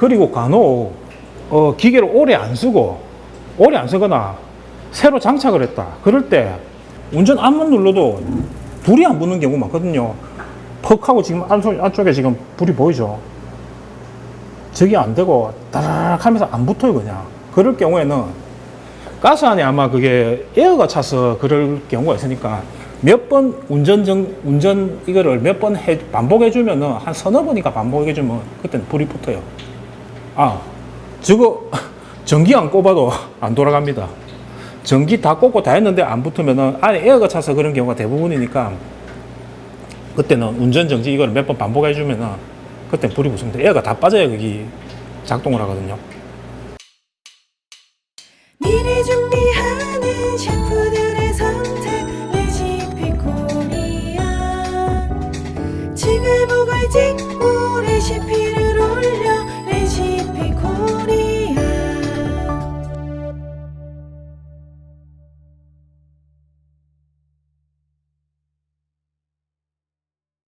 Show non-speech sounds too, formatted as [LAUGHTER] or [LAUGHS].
그리고 간혹 어, 기계를 오래 안 쓰고 오래 안 쓰거나 새로 장착을 했다. 그럴 때 운전 앞만 눌러도 불이 안 붙는 경우 많거든요. 퍽 하고 지금 안쪽, 안쪽에 지금 불이 보이죠? 저게 안 되고 따라락 하면서 안 붙어요 그냥. 그럴 경우에는 가스 안에 아마 그게 에어가 차서 그럴 경우가 있으니까 몇 번 운전 정, 운전 이거를 몇번 해, 반복해 주면은 한 서너 번이니까 반복해 주면 그때는 불이 붙어요. 아 저거 [LAUGHS] 전기 안 꼽아도 안 돌아갑니다. 전기 다 꽂고 다 했는데 안 붙으면은 안에 에어가 차서 그런 경우가 대부분이니까 그때는 운전정지 이걸 몇 번 반복해 주면은 그때 불이 붙습니다. 에어가 다 빠져야 거기 작동을 하거든요. 지금 오걸 찍고 레시피